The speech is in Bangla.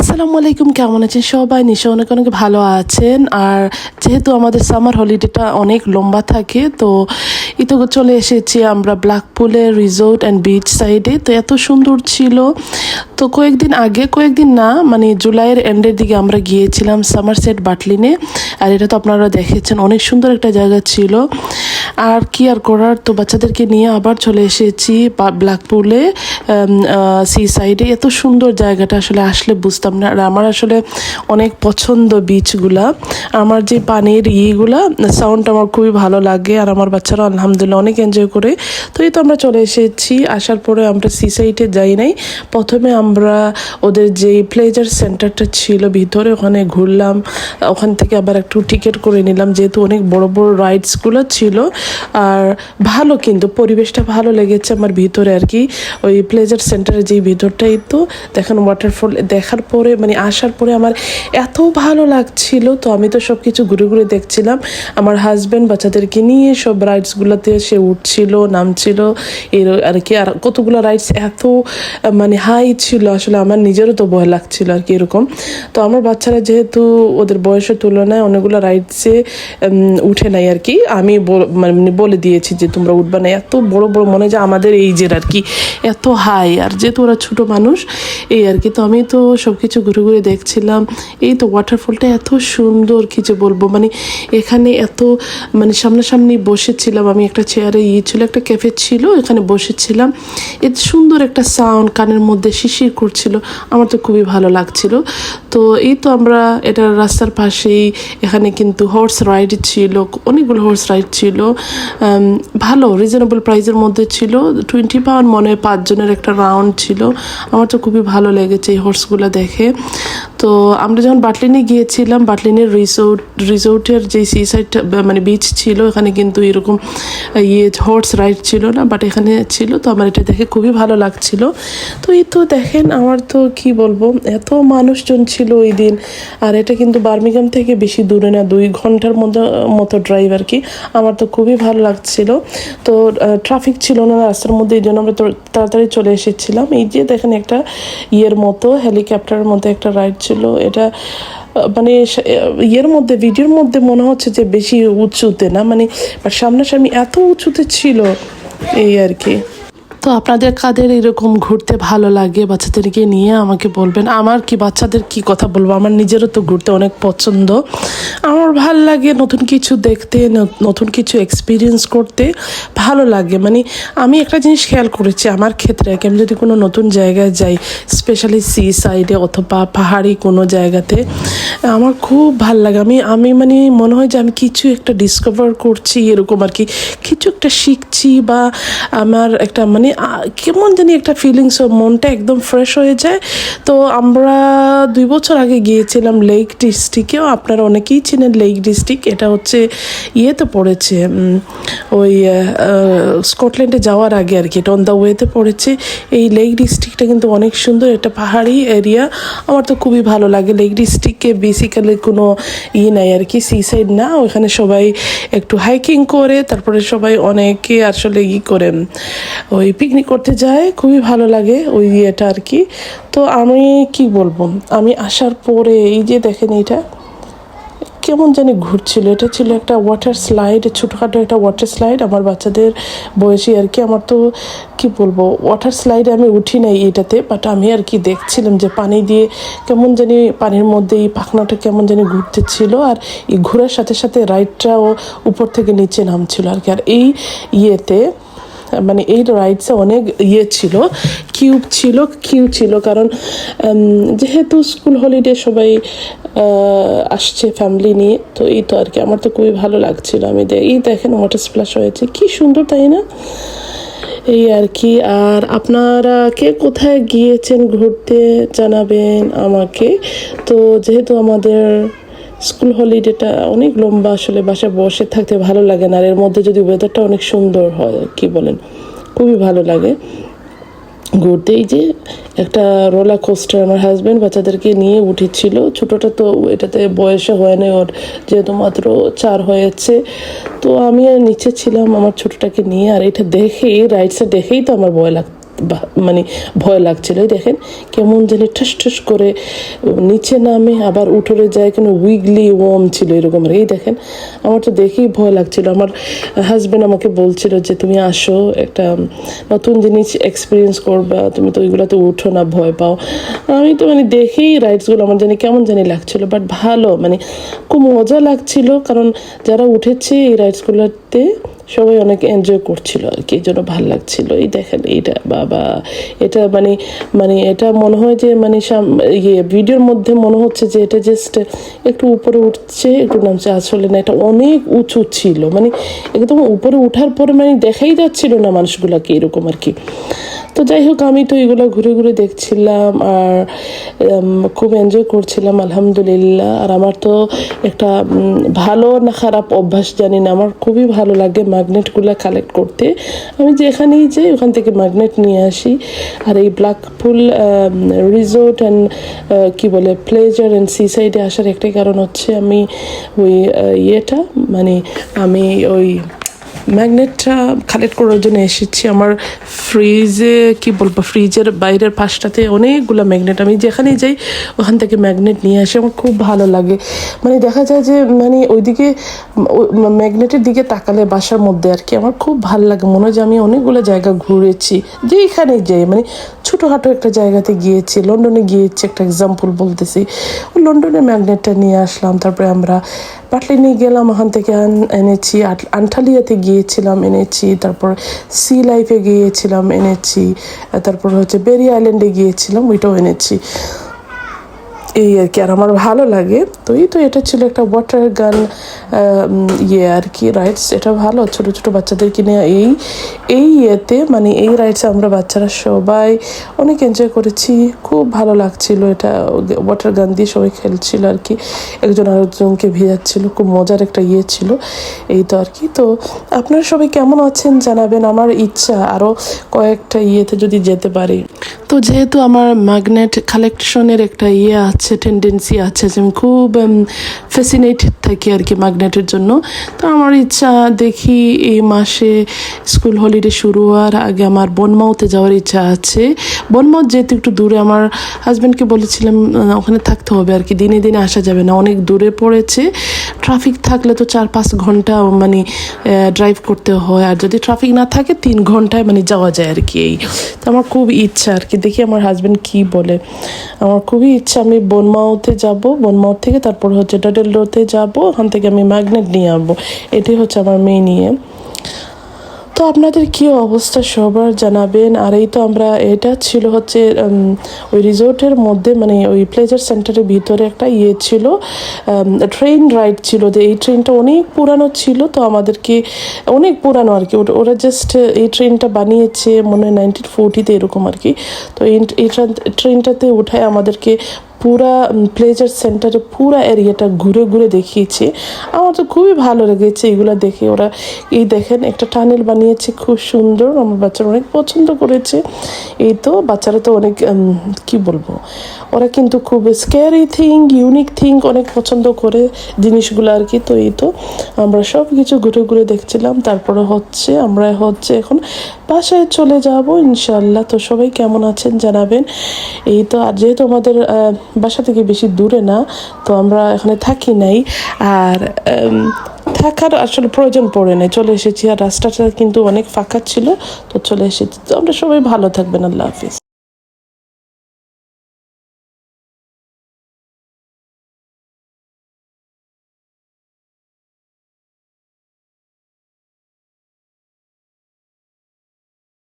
আসসালামু আলাইকুম, কেমন আছেন সবাই? নিশ্চয় অনেক অনেক ভালো আছেন। আর যেহেতু আমাদের সামার হলিডেটা অনেক লম্বা থাকে, তো ইতো চলে এসেছি আমরা ব্ল্যাকপুলের রিসোর্ট অ্যান্ড বিচ সাইডে তো এত সুন্দর ছিল। তো কয়েকদিন আগে, কয়েকদিন না মানে জুলাইয়ের এন্ডের দিকে আমরা গিয়েছিলাম সামার সেট বাটলিনে আর এটা তো আপনারা দেখেছেন, অনেক সুন্দর একটা জায়গা ছিল। আর কি আর করার? তো বাচ্চাদেরকে নিয়ে আবার চলে এসেছি ব্ল্যাকপুলে সি সাইডে এত সুন্দর জায়গাটা আসলে আসলে বুঝতাম না। আর আমার আসলে অনেক পছন্দ বিচগুলা আমার যে পানির ইয়েগুলা সাউন্ড আমার খুবই ভালো লাগে। আর আমার বাচ্চারা আলহামদুলিল্লাহ অনেক এনজয় করে। তো এই তো আমরা চলে এসেছি। আসার পরে আমরা সি সাইডে যাই নাই। প্রথমে আমরা ওদের যে প্লেজার সেন্টারটা ছিল, ভিতরে ওখানে ঘুরলাম। ওখান থেকে আবার একটু টিকিট করে নিলাম। যেহেতু অনেক বড় বড় রাইডসগুলো ছিল আর ভালো কিন্তু, পরিবেশটা ভালো লেগেছে আমার ভিতরে আর কি। ওই প্লেজার সেন্টারের যেই ভিতরটাই তো, দেখেন ওয়াটারফল দেখার পরে মানে আসার পরে আমার এত ভালো লাগছিল। তো আমি তো সব কিছু ঘুরে ঘুরে দেখছিলাম। আমার হাজব্যান্ড বাচ্চাদেরকে নিয়ে সব রাইডসগুলোতে সে উঠছিল, নামছিল। এর আর কি, আর কতগুলো রাইডস এত মানে হাই ছিল, আসলে আমার নিজেরও তো ভয় লাগছিল আর কি এরকম। তো আমার বাচ্চারা যেহেতু ওদের বয়সের তুলনায় অনেকগুলো রাইডসে উঠে নাই আর কি। আমি বল- মানে বলে দিয়েছি যে তোমরা উঠবা না। এত বড় বড় মনে যে আমাদের এইজের আর কি, এত হাই আর যেহেতু ওরা ছোট মানুষ, এই আর কি। তো আমি তো সব কিছু ঘুরে ঘুরে দেখছিলাম। এই তো ওয়াটারফলটা এত সুন্দর কি যে বলব? মানে এখানে এত মানে সামনাসামনি বসেছিলাম। আমি একটা চেয়ারে ইয়ে ছিল, একটা ক্যাফে ছিল এখানে বসেছিলাম। এত সুন্দর একটা সাউন্ড কানের মধ্যে শিশির করছিল। আমার তো খুবই ভালো লাগছিল। তো এই তো আমরা, এটা রাস্তার পাশেই এখানে কিন্তু হর্স রাইড ছিল, অনেকগুলো হর্স রাইড ছিল। ভালো রিজনেবল প্রাইসের মধ্যে ছিল। টোয়েন্টি পাউন্ড মনে হয় পাঁচজনের একটা রাউন্ড ছিল। আমার তো খুবই ভালো লেগেছে এই হর্সগুলো দেখে। তো আমরা যখন বাটলিনে গিয়েছিলাম বাটলিনের রিসোর্ট রিসোর্টের যে সি সাইডটা মানে বিচ ছিল, এখানে কিন্তু এরকম ইয়ে হর্স রাইড ছিল না বাট এখানে ছিল, তো আমার এটা দেখে খুবই ভালো লাগছিল। তো এই তো দেখেন আমার তো কি বলব, এত মানুষজন ছিল ওই দিন, আর এটা কিন্তু বার্মিগাম থেকে বেশি দূরে না, দুই ঘণ্টার মতো মতো ড্রাইভ আর কি, আমার তো খুবই ভালো লাগছিল। তো ট্রাফিক ছিল না রাস্তার মধ্যে, এই জন্য আমরা তাড়াতাড়ি চলে এসেছিলাম। এই যে দেখেন একটা ইয়ের মতো হেলিকপ্টারের মতো একটা রাইড ছিল। এটা মানে ইয়ের মধ্যে, ভিডিওর মধ্যে মনে হচ্ছে যে বেশি উঁচুতে না মানে সামনাসামনি এত উঁচুতে ছিল এই আর কি। তো আপনাদের কাদের এরকম ঘুরতে ভালো লাগে? বাচ্চাদেরকে নিয়ে আমাকে বলবেন। আমার কি বাচ্চাদের কি কথা বলব? আমার নিজেরও তো ঘুরতে অনেক পছন্দ। আমার ভালো লাগে নতুন কিছু দেখতে নতুন কিছু এক্সপিরিয়েন্স করতে, ভালো লাগে। মানে আমি একটা জিনিস খেয়াল করেছি আমার ক্ষেত্রে আমি যদি কোনো নতুন জায়গায় যাই স্পেশালি সি সাইডে অথবা পাহাড়ি কোনো জায়গাতে, আমার খুব ভালো লাগে। আমি আমি মানে মনে হয় যে আমি কিছু একটা ডিসকভার করছি, এরকম আর কি কিছু একটা শিখছি বা আমার একটা মানে কেমন জানি একটা ফিলিংস মনটা একদম ফ্রেশ হয়ে যায়। তো আমরা দুই বছর আগে গিয়েছিলাম লেক ডিস্ট্রিক্টেও আপনারা অনেকেই চেনেন লেক ডিস্ট্রিক্ট, এটা হচ্ছে ইয়েতে পড়েছে ওই স্কটল্যান্ডে যাওয়ার আগে আর কি, এটা অন দ্য ওয়েতে পড়েছে। এই লেক ডিস্ট্রিক্টটা কিন্তু অনেক সুন্দর, একটা পাহাড়ি এরিয়া আমার তো খুবই ভালো লাগে লেক ডিস্ট্রিক্টে বেসিক্যালি কোনো ইয়ে নাই আর কি সি সাইড না। ওখানে সবাই একটু হাইকিং করে, তারপরে সবাই অনেকে আসলে ই করে ওই পিকনিক করতে যায়। খুবই ভালো লাগে ওই ইয়েটা আর কি। তো আমি কি বলব, আমি আসার পরে এই যে দেখেন এইটা কেমন জানি ঘুরছিল? এটা ছিল একটা ওয়াটার স্লাইড ছোটোখাটো একটা ওয়াটার স্লাইড আমার বাচ্চাদের বয়সী আর কি, আমার তো কি বলব ওয়াটার স্লাইডে আমি উঠি নাই এটাতে বাট আমি আর কি দেখছিলাম যে পানি দিয়ে কেমন জানি পানির মধ্যে এই পাখনাটা কেমন জানি ঘুরতেছিল আর এই ঘোরার সাথে সাথে রাইডটাও উপর থেকে নিচে নামছিল আর কি। আর এই ইয়েতে মানে এই রাইডসে অনেক ইয়ে ছিল, কিউব ছিল, কিউ ছিল, কারণ যেহেতু স্কুল হলিডে সবাই আসছে ফ্যামিলি নিয়ে, তো এই তো আর কি, আমার তো খুবই ভালো লাগছিল। আমি এই দেখেন ওয়াটার স্প্ল্যাশ হয়েছে, কি সুন্দর, তাই না? এই আর কি, আর আপনারা কে কোথায় গিয়েছেন ঘুরতে জানাবেন আমাকে। তো যেহেতু আমাদের স্কুল হলিডেটা অনেক লম্বা, আসলে বাসায় বসে থাকতে ভালো লাগে না, আর এর মধ্যে যদি ওয়েদারটা অনেক সুন্দর হয়, কি বলেন? খুবই ভালো লাগে। ঘুরতে এই যে একটা রোলা কোস্টার আমার হাজব্যান্ড বাচ্চাদেরকে নিয়ে উঠেছিল, ছোটটা তো এটাতে বয়সে হয় না ওর যেহেতু মাত্র চার হয়েছে। তো আমি নিচে ছিলাম আমার ছোটটাকে নিয়ে, আর এটা দেখেই রাইডসে দেখেই তো আমার ভয় লাগ বা- মানে ভয় লাগছিল। দেখেন কেমন জানি ঠুস ঠুস করে নিচে নামে আবার উঠরে যায় কেন উইগলি ওয়ার্ম ছিল এরকম এই দেখেন আমার তো দেখেই ভয় লাগছিল। আমার হাজব্যান্ড আমাকে বলছিল যে, তুমি আসো, একটা নতুন জিনিস এক্সপিরিয়েন্স করবা, তুমি তো ওইগুলোতে উঠো না, ভয় পাও। আমি তো মানে দেখেই রাইডসগুলো আমার জানি কেমন জানি লাগছিল বাট ভালো মানে খুব মজা লাগছিল, কারণ যারা উঠেছে এই রাইডসগুলোতে সবাই অনেক এনজয় করছিল আর কি, এই জন্য ভালো লাগছিল। এই দেখেন এইটা বাবা। এটা মানে মানে এটা মনে হয় যে মানে ইয়ে ভিডিওর মধ্যে মনে হচ্ছে যে এটা জাস্ট একটু উপরে উঠছে, একটু নামছে, আসলে না, এটা অনেক উঁচু ছিল। মানে একদম উপরে উঠার পরে মানে দেখাই যাচ্ছিল না মানুষগুলাকে এরকম আর কি। তো যাই হোক, আমি তো এগুলো ঘুরে ঘুরে দেখছিলাম, আর খুব এনজয় করছিলাম, আলহামদুলিল্লাহ। আর আমার তো একটা ভালো না খারাপ অভ্যাস জানি না, আমার খুবই ভালো লাগে ম্যাগনেটগুলো কালেক্ট করতে। আমি যেখানেই যাই, ওখান থেকে ম্যাগনেট নিয়ে আসি। আর এই ব্ল্যাকপুল রিসোর্ট অ্যান্ড কী বলে প্লেজার অ্যান্ড সি সাইডে আসার একটাই কারণ হচ্ছে আমি ওই ইয়েটা মানে আমি ওই ম্যাগনেটটা কালেক্ট করার জন্য এসেছি। আমার ফ্রিজে কি বলব ফ্রিজের বাইরের পাশটাতে অনেকগুলো ম্যাগনেট আমি যেখানেই যাই, ওখান থেকে ম্যাগনেট নিয়ে আসি। আমার খুব ভালো লাগে। মানে দেখা যায় যে মানে ওইদিকে ম্যাগনেটের দিকে তাকালে বাসার মধ্যে আর কি আমার খুব ভালো লাগে। মনে হয় যে আমি অনেকগুলো জায়গা ঘুরেছি। যেখানেই যাই মানে ছোটোখাটো একটা জায়গাতে গিয়েছি, লন্ডনে গিয়েছি, একটা এক্সাম্পল বলতেছি। ওই লন্ডনের ম্যাগনেটটা নিয়ে আসলাম, তারপরে আমরা পাটলিনে গেলাম, ওখান থেকে এনেছি। আনঠালিয়াতে গিয়েছিলাম, এনেছি। তারপর সি লাইফে গিয়েছিলাম, এনেছি। তারপর হচ্ছে বেরি আইল্যান্ডে গিয়েছিলাম, ওইটাও এনেছি। এই আর কি, আর আমার ভালো লাগে। তো এই তো এটা ছিল একটা ওয়াটার গান ইয়ে আর কি রাইডস এটা ভালো। ছোট ছোট বাচ্চাদেরকে নিয়ে এই এই ইয়েতে মানে এই রাইডসে আমরা বাচ্চারা সবাই অনেক এনজয় করেছি। খুব ভালো লাগছিল এটা ওয়াটার গান দিয়ে সবাই খেলছিল আর কি। একজন আরেকজনকে ভিজাচ্ছিল, খুব মজার একটা ইয়ে ছিল এই তো আর কি। তো আপনারা সবাই কেমন আছেন জানাবেন, আমার ইচ্ছা আরও কয়েকটা ইয়েতে যদি যেতে পারি। তো যেহেতু আমার ম্যাগনেট কালেকশনের একটা ইয়ে আছে টেন্ডেন্সি আছে যে আমি খুব ফ্যাসিনেটেড থাকি আর কি ম্যাগনেটের জন্য। তো আমার ইচ্ছা দেখি এই মাসে স্কুল হলিডে শুরু হওয়ার আগে আমার বনমাউতে যাওয়ার ইচ্ছা আছে। বনমাউত যেহেতু একটু দূরে, আমার হাজব্যান্ডকে বলেছিলাম ওখানে থাকতে হবে আর কি, দিনে দিনে আসা যাবে না, অনেক দূরে পড়েছে। ট্রাফিক থাকলে তো চার পাঁচ ঘণ্টা মানে ড্রাইভ করতে হয়, আর যদি ট্রাফিক না থাকে, তিন ঘন্টায় মানে যাওয়া যায় আর কি এই। তো আমার খুব ইচ্ছা আর কি, দেখি আমার হাজব্যান্ড কি বলে। আমার খুবই ইচ্ছা, আমি বনমাউতে যাব, বনমাউত থেকে তারপর হচ্ছে ডাডেল রোতে যাব, ওখান থেকে আমি ম্যাগনেট নিয়ে আসব এটাই হচ্ছে আমার মেয়ে নিয়ে তো আপনাদের কি অবস্থা সবার জানাবেন? আর এই তো আমরা, এটা ছিল হচ্ছে ওই রিসোর্টের মধ্যে মানে ওই প্লেজার সেন্টারের ভিতরে একটা ইয়ে ছিল ট্রেন রাইড ছিল যে এই ট্রেনটা অনেক পুরানো ছিল, তো আমাদেরকে অনেক পুরানো আর কি। ওরা জাস্ট এই ট্রেনটা বানিয়েছে, মনে হয় নাইনটিন ফোরটিতে এরকম আর কি। তো এই ট্রেনটাতে উঠায় আমাদেরকে পুরা প্লেজার সেন্টারে পুরা এরিয়াটা ঘুরে ঘুরে দেখিয়েছে। আমার তো খুবই ভালো লেগেছে এগুলো দেখে। ওরা এই দেখেন, একটা টানেল বানিয়েছে, খুব সুন্দর। আমার বাচ্চারা অনেক পছন্দ করেছে। এই তো বাচ্চারা তো অনেক কি বলব? ওরা কিন্তু খুব স্কেয়ারি থিং ইউনিক থিং অনেক পছন্দ করে জিনিসগুলো আর কি। তো এই তো আমরা সব কিছু ঘুরে ঘুরে দেখছিলাম। তারপরে হচ্ছে আমরা হচ্ছে এখন বাসায় চলে যাব ইনশাল্লাহ তো সবাই কেমন আছেন জানাবেন। এই তো আর যেহেতু আমাদের বাসা থেকে বেশি দূরে না, তো আমরা এখানে থাকি নাই। আর থাকার আসলে প্রয়োজন পড়ে নাই। চলে এসেছি। আর রাস্তাটা কিন্তু অনেক ফাঁকা ছিল। তো চলে এসেছি। তো আমরা সবাই ভালো থাকবেন। আল্লাহ হাফিজ।